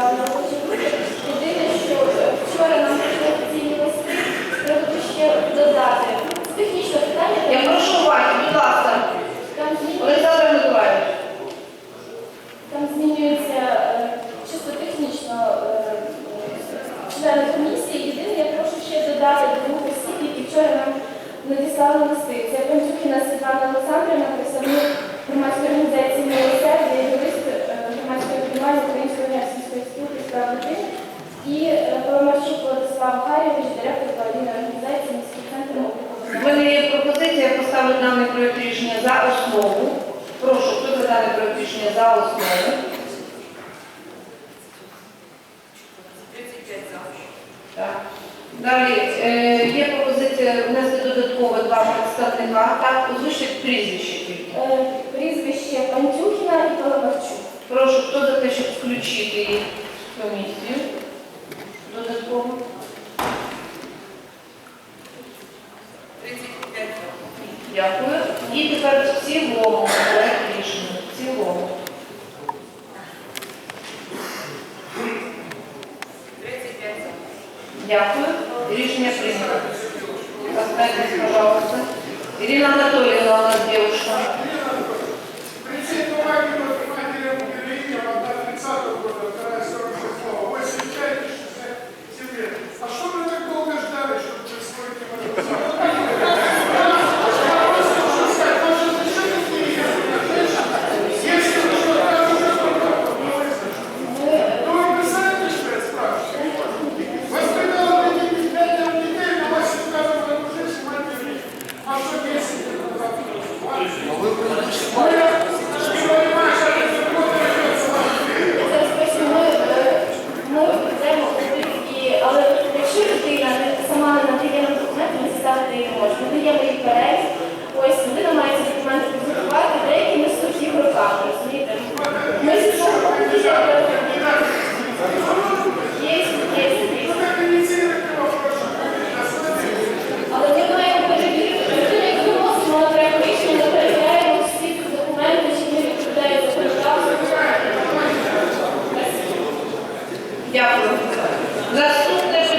Єдине, вчора нам прийшли офіційні листи, треба ще додати. З питання. Там змінюється е, чисто технічно е, е, члени комісії. Єдине, я прошу ще додати двох осіб, які вчора нам надіслали листи. Це Панцюхіна Світлана Олександрівна, представник громадської організації. І е, Паламарчук Владислав Гарєвич, директор благодійної організації «Міський центр обліку». В мене є пропозиція поставити даний проект рішення за основу. Прошу, хто за даний проект рішення за основу? Так. Далі е, є пропозиція внести додатково два представника. Так, озвучить прізвище тільки. Е, Прізвище Пантюхіна і Паламарчук. Прошу, хто за те, щоб включити їх в комісію? Додатково. Дякую. І тепер в цілому проект рішення. В цілому. Дякую. Рішення прийнято. Останнє, пожалуйста. Ирина Анатольевна у нас девушка. Não, eu, eu, Дякую. Наступне